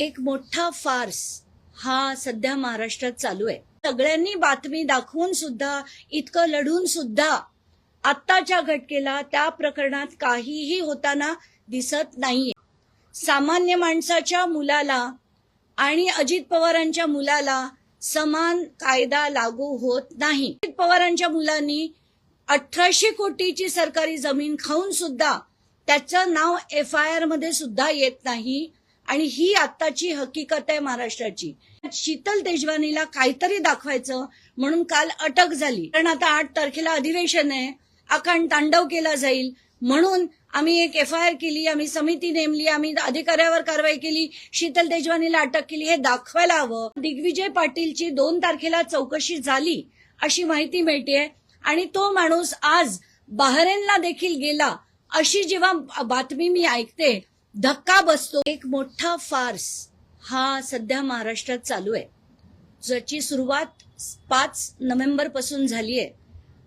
एक मोठा फार्स हा सध्या महाराष्ट्रात चालू आहे. सगळ्यांनी बातमी दाखवून सुद्धा इतकं लढून सुद्धा आत्ताच्या घटकेला त्या प्रकरणात काहीही होताना दिसत नाहीये. सामान्य माणसाच्या मुलाला आणि अजित पवारांच्या मुलाला समान कायदा लागू होत नाही. अजित पवारांच्या मुलांनी अठराशे कोटीची सरकारी जमीन खाऊन सुद्धा त्याचं नाव एफ आय आरमध्ये सुद्धा येत नाही. आणि ही आत्ताची हकीकत आहे महाराष्ट्राची. शीतल तेजवानीला काहीतरी दाखवायचं म्हणून काल अटक झाली. कारण आता आठ तारखेला अधिवेशन आहे. अखंड तांडव केला जाईल म्हणून आम्ही एक एफ आय आर केली आम्ही समिती नेमली आम्ही अधिकाऱ्यावर कारवाई केली शीतल तेजवानीला अटक केली हे दाखवायला हवं. दिग्विजय पाटीलची दोन तारखेला चौकशी झाली अशी माहिती मिळते आणि तो माणूस आज बहरेनला देखील गेला अशी जेव्हा बातमी मी ऐकते धक्का बसतो. एक मोठा फार्स हा सध्या महाराष्ट्रात चालू आहे. ज्याची सुरुवात पाच नोव्हेंबरपासून झाली आहे.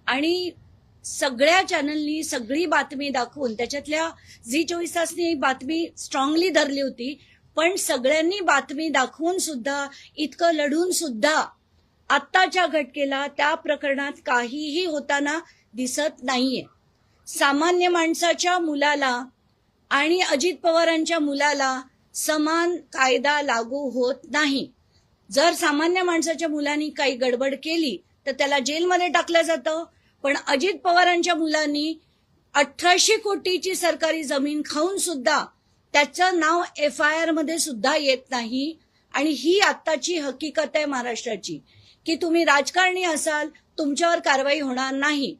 आणि सगळ्या चॅनलनी सगळी बातमी दाखवून त्याच्यातल्या झी चोवीस तासनी बातमी स्ट्रॉंगली धरली होती पण सगळ्यांनी बातमी दाखवून सुद्धा इतकं लढून सुद्धा आत्ताच्या घटकेला त्या प्रकरणात काहीही होताना दिसत नाहीये. सामान्य माणसाच्या मुलाला आणि अजित पवारांच्या मुलाला समान कायदा लागू होत नाही. जर सामान्य माणसाच्या मुलांनी काही गडबड केली तर त्याला जेलमध्ये टाकलं जातं. पण अजित पवारांच्या मुलांनी अठराशे कोटीची सरकारी जमीन खाऊन सुद्धा त्याचं नाव एफ आय आरमध्ये सुद्धा येत नाही. आणि ही आत्ताची हकीकत आहे महाराष्ट्राची की तुम्ही राजकारणी असाल तुमच्यावर कारवाई होणार नाही.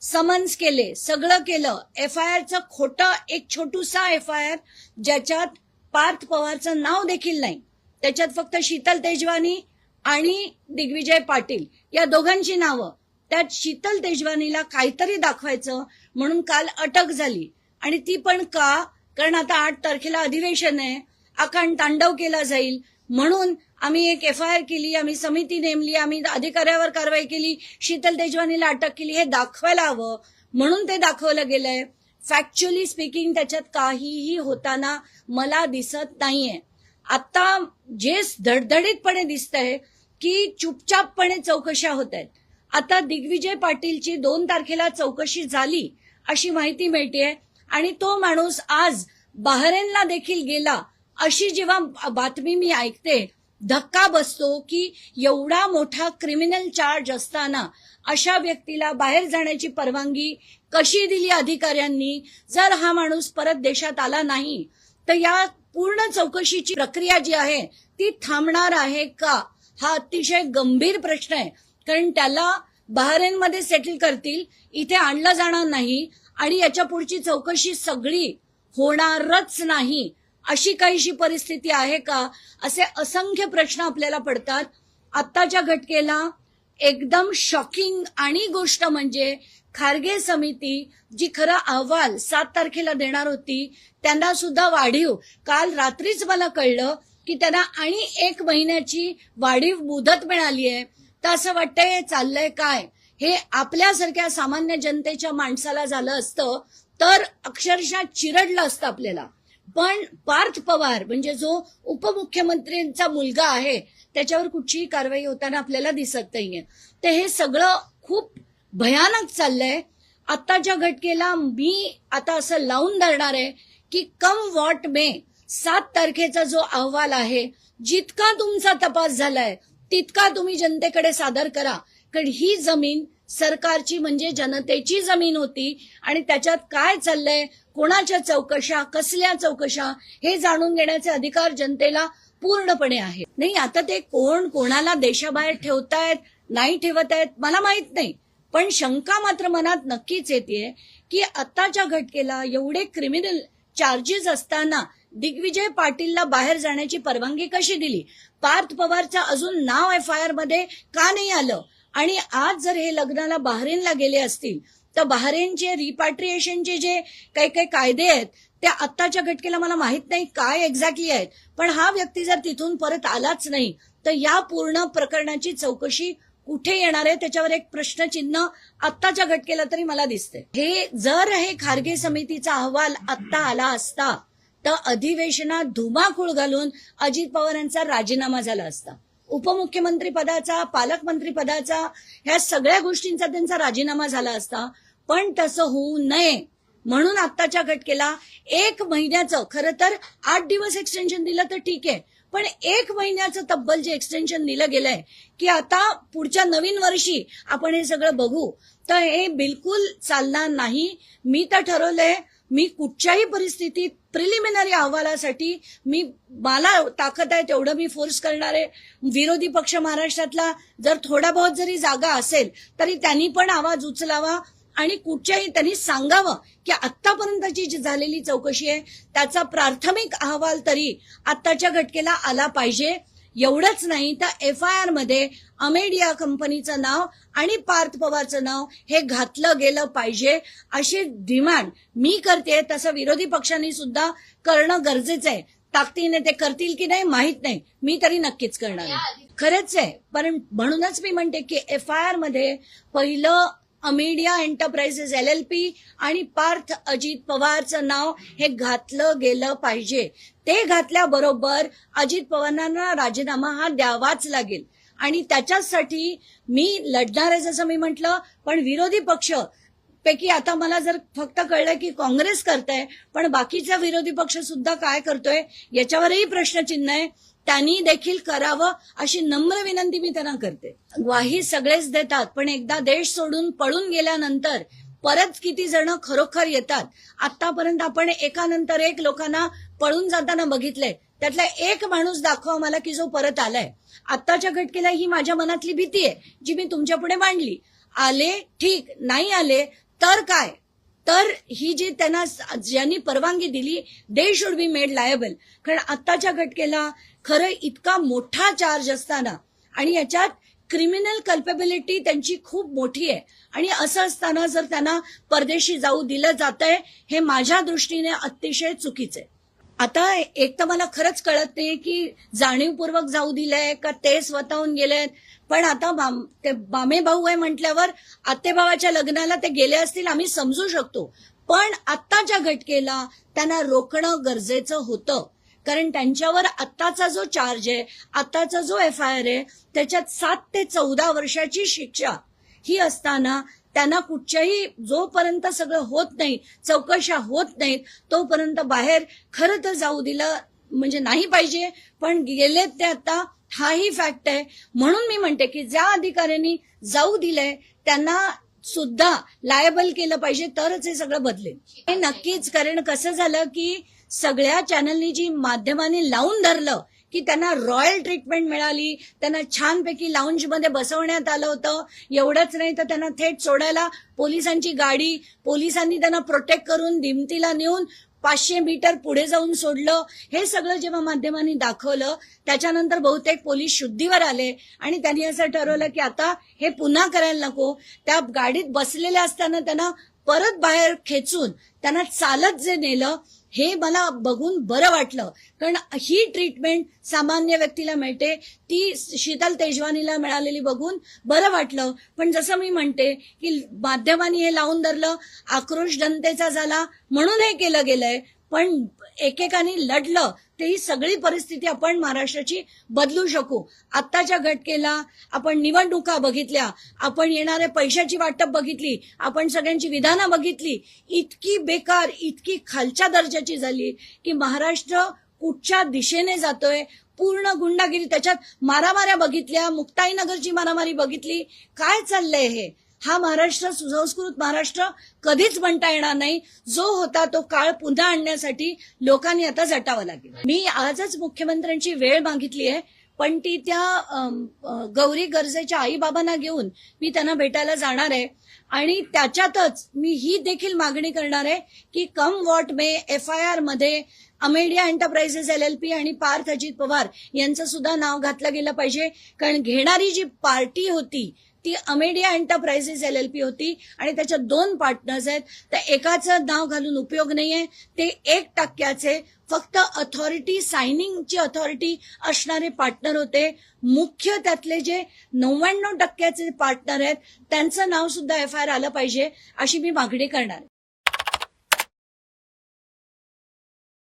समन्स केले सगळं केलं. एफ आय आरचं खोटं एक छोटूसा एफ आय आर ज्याच्यात पार्थ पवारचं नाव देखील नाही. त्याच्यात फक्त शीतल तेजवानी आणि दिग्विजय पाटील या दोघांची नावं. त्यात शीतल तेजवानीला काहीतरी दाखवायचं म्हणून काल अटक झाली. आणि ती पण का? कारण आता आठ तारखेला अधिवेशन आहे अखंड तांडव केला जाईल. म्हणून आम्ही एक एफ आय आर केली आम्ही समिती नेमली आम्ही अधिकाऱ्यावर कारवाई केली शीतल तेजवानीला अटक केली हे दाखवायला हवं म्हणून ते दाखवलं गेलंय. फॅक्च्युअली स्पीकिंग त्याच्यात काहीही होताना मला दिसत नाहीये. आता जे धडधडीतपणे दिसतंय की चुपचापपणे चौकशा होत आहेत आता दिग्विजय पाटीलची दोन तारखेला चौकशी झाली अशी माहिती मिळते आणि तो माणूस आज बहरेनला देखील गेला अशी जेव्हा बातमी मी ऐकते धक्का बसतो की एवढा मोठा क्रिमिनल चार्ज असताना अशा व्यक्तीला बाहेर जाण्याची परवानगी कशी दिली अधिकाऱ्यांनी? जर हा माणूस परत देशात आला नाही तर या पूर्ण चौकशीची प्रक्रिया जी आहे ती थांबणार आहे का? हा अतिशय गंभीर प्रश्न आहे. कारण त्याला बहरेनमध्ये सेटल करतील इथे आणलं जाणार नाही आणि याच्या पुढची चौकशी सगळी होणारच नाही. अशी काहीशी परिस्थिती आहे का? असे असंख्य प्रश्न आपल्याला पडतात. आत्ताच्या घटकेला एकदम शॉकिंग आणि गोष्ट म्हणजे खारगे समिती जी खरं अहवाल सात तारखेला देणार होती त्यांना सुद्धा वाढीव. काल रात्रीच मला कळलं की त्यांना आणि एक महिन्याची वाढीव मुदत मिळाली आहे. तर असं वाटतंय चाललंय काय? हे आपल्यासारख्या सामान्य जनतेच्या माणसाला झालं असतं तर अक्षरशः चिरडलं असतं आपल्याला. पण पार्थ पवार म्हणजे जो उपमुख्यमंत्र्यांचा मुलगा आहे त्याच्यावर कुठचीही कारवाई होताना आपल्याला दिसत नाहीये. तर हे सगळं खूप भयानक चाललंय. आत्ताच्या घटकेला मी आता असं लावून धरणार आहे की कम वॉट मे सात तारखेचा जो अहवाल आहे जितका तुमचा तपास झालाय तितका तुम्ही जनतेकडे सादर करा. कारण ही जमीन सरकारची म्हणजे जनतेची जमीन होती. आणि त्याच्यात काय चाललंय? कोणाच्या चौकशा? कसल्या चौकशा? हे जाणून घेण्याचे अधिकार जनतेला पूर्णपणे आहे नाही आता ते कोण कोणाला देशाबाहेर ठेवतायत नाही ठेवत आहेत मला माहीत नाही. पण शंका मात्र मनात नक्कीच येते की आत्ताच्या घटकेला एवढे क्रिमिनल चार्जेस असताना दिग्विजय पाटीलला बाहेर जाण्याची परवानगी कशी दिली? पार्थ पवारचं अजून नाव एफ आय आरमध्ये का नाही आलं? आणि आज जर हे लग्नाला बहरेनला गेले असतील तर बहरेनचे रिपॅट्रिएशनचे जे काही काही कायदे आहेत त्या आत्ताच्या घटकेला मला माहीत नाही काय एक्झॅक्टली आहेत पण हा व्यक्ती जर तिथून परत आलाच नाही तर या पूर्ण प्रकरणाची चौकशी कुठे येणार आहे त्याच्यावर एक प्रश्नचिन्ह आत्ताच्या घटकेला तरी मला दिसते हे जर हे खारगे समितीचा अहवाल आत्ता आला असता तर अधिवेशनात धुमाकूळ घालून अजित पवार यांचा राजीनामा झाला असता. उपमुख्यमंत्री पदाचा पालकमंत्री पदाचा ह्या सगळ्या गोष्टींचा त्यांचा राजीनामा झाला असता. पण तसं होऊ नये म्हणून आत्ताच्या घटकेला एक महिन्याचं खरं तर आठ दिवस एक्सटेन्शन दिलं तर ठीक आहे. पण एक महिन्याचं तब्बल जे एक्सटेन्शन दिलं गेलंय की आता पुढच्या नवीन वर्षी आपण हे सगळं बघू. तर हे बिलकुल चालणार नाही. मी तर ठरवलंय मी कुठच्याही परिस्थितीत प्रिलिमिनरी अहवालासाठी मी मला ताकद आहे तेवढं मी फोर्स करणार आहे. विरोधी पक्ष महाराष्ट्रातला जर थोडा बहुत जरी जागा असेल तरी त्यांनी पण आवाज उचलावा आणि कुठच्याही त्यांनी सांगावं की आतापर्यंतची जी झालेली चौकशी आहे त्याचा प्राथमिक अहवाल तरी आत्ताच्या घटकेला आला पाहिजे. एवढंच नाही तर एफ आय आरमध्ये अमेडिया कंपनीचं नाव आणि पार्थ पवारचं नाव हे घातलं गेलं पाहिजे अशी डिमांड मी करते. तसं विरोधी पक्षांनी सुद्धा करणं गरजेचं आहे. ताकदीने ते करतील की नाही माहीत नाही. मी तरी नक्कीच करणार खरंच आहे. पण म्हणूनच मी म्हणते की एफ आय आरमध्ये पहिलं Amadea enterprises L L P आणि पार्थ अजित पवारचं नाव हे घातलं गेलं पाहिजे. ते घातल्याबरोबर अजित पवारांना राजीनामा हा द्यावाच लागेल. आणि त्याच्यासाठी मी लढणार आहे जसं मी म्हटलं पण विरोधी पक्ष पैकी आता मला जर फक्त कळलं की काँग्रेस करतंय पण बाकीचा विरोधी पक्ष सुद्धा काय करतोय याच्यावरही प्रश्नचिन्ह आहे. त्यांनी देखील करावं अशी नम्र विनंती मी त्यांना करते. ग्वाही सगळेच देतात पण एकदा देश सोडून पळून गेल्यानंतर परत किती जण खरोखर येतात? आतापर्यंत आपण एकानंतर एक लोकांना पळून जाताना बघितलंय. त्यातला एक माणूस दाखवा मला की जो परत आलाय. आत्ताच्या घटकेला ही माझ्या मनातली भीती आहे जी मी तुमच्यापुढे मांडली. आले ठीक. नाही आले तर काय? तर ही जी त्यांना ज्यांनी परवानगी दिली they should be made liable कारण आत्ताच्या घटकेला खरं इतका मोठा चार्ज असताना आणि याच्यात क्रिमिनल कल्पेबिलिटी त्यांची खूप मोठी आहे. आणि असं असताना जर त्यांना परदेशी जाऊ दिलं जात आहे हे माझ्या दृष्टीने अतिशय चुकीचं आहे. आता एक तर मला खरंच कळत नाही की जाणीवपूर्वक जाऊ दिलंय का ते स्वतःहून गेलेत. पण आता बाम- ते बामे भाऊ आहे म्हटल्यावर आत्तेभावाच्या लग्नाला ते गेले असतील आम्ही समजू शकतो. पण आत्ताच्या घटकेला त्यांना रोखणं गरजेचं होतं. कारण त्यांच्यावर आत्ताचा जो चार्ज आहे आत्ताचा जो एफ आय आर आहे त्याच्यात सात ते चौदा वर्षाची शिक्षा ही असताना त्यांना कुठच्याही जोपर्यंत सगळं होत नाही चौकशा होत नाहीत तोपर्यंत बाहेर खरं तर जाऊ दिलं म्हणजे नाही पाहिजे. पण गेलेत ते आता हाही फॅक्ट आहे. म्हणून मी म्हणते की ज्या अधिकाऱ्यांनी जाऊ दिलंय त्यांना सुद्धा लायबल केलं पाहिजे तरच हे सगळं बदलेल. हे नक्कीच कारण कसं झालं की सगळ्या चॅनलनी जी माध्यमांनी लावून धरलं की त्यांना रॉयल ट्रीटमेंट मिळाली त्यांना छानपैकी लाऊंजमध्ये बसवण्यात आलं होतं. एवढंच नाही तर त्यांना थेट सोडायला पोलिसांची गाडी पोलिसांनी त्यांना प्रोटेक्ट करून दिमतीला नेऊन पाचशे मीटर पुढे जाऊन सोडलं. हे सगळं जेव्हा माध्यमांनी दाखवलं त्याच्यानंतर बहुतेक पोलीस शुद्धीवर आले आणि त्यांनी असं ठरवलं की आता हे पुन्हा करायला नको. त्या गाडीत बसलेल्या असताना त्यांना परत बाहेर खेचून त्यांना चालत जे नेलं हे मला बघून बरं वाटलं. कारण ही ट्रीटमेंट सामान्य व्यक्तीला मिळते ती शीतल तेजवानीला मिळालेली बघून बरं वाटलं. पण जसं मी म्हणते की माध्यमांनी हे लावून धरलं आक्रोश जनतेचा झाला म्हणून हे केलं गेलंय. पण एकेकाने लढलं ते ही सगळी परिस्थिती आपण महाराष्ट्राची बदलू शकू. आत्ताच्या घटकेला आपण निवडणुका बघितल्या आपण येणाऱ्या पैशाची वाटप बघितली आपण सगळ्यांची विधानं बघितली इतकी बेकार इतकी खालच्या दर्जाची झाली की महाराष्ट्र कुठच्या दिशेने जातोय पूर्ण गुंडागिरी त्याच्यात मारामाऱ्या बघितल्या मुक्ताईनगरची मारामारी बघितली काय चाललंय हे? हा महाराष्ट्र सुसंस्कृत महाराष्ट्र कधीच म्हणता येणार नाही. जो होता तो काळ पुन्हा आणण्यासाठी लोकांनी आता झटावं लागेल. मी आजच मुख्यमंत्र्यांची वेळ मागितली आहे पण ती त्या गौरी गरजेच्या आई बाबांना घेऊन मी त्यांना भेटायला जाणार आहे. आणि त्याच्यातच मी ही देखील मागणी करणार आहे की come what may F I आरमध्ये Amadea enterprises L L P आणि पार्थ अजित पवार यांचं सुद्धा नाव घातलं गेलं पाहिजे. कारण घेणारी जी पार्टी होती ती Amadea enterprises L L P होती आणि त्याच्यात दोन पार्टनर्स आहेत. तर एकाचं नाव घालून उपयोग नाहीये. ते एक टक्क्याचे फक्त अथॉरिटी सायनिंगची अथॉरिटी असणारे पार्टनर होते. मुख्य त्यातले जे नव्याण्णव टक्क्याचे पार्टनर आहेत त्यांचं नाव सुद्धा एफ आय आर आलं पाहिजे अशी मी मागणी करणार.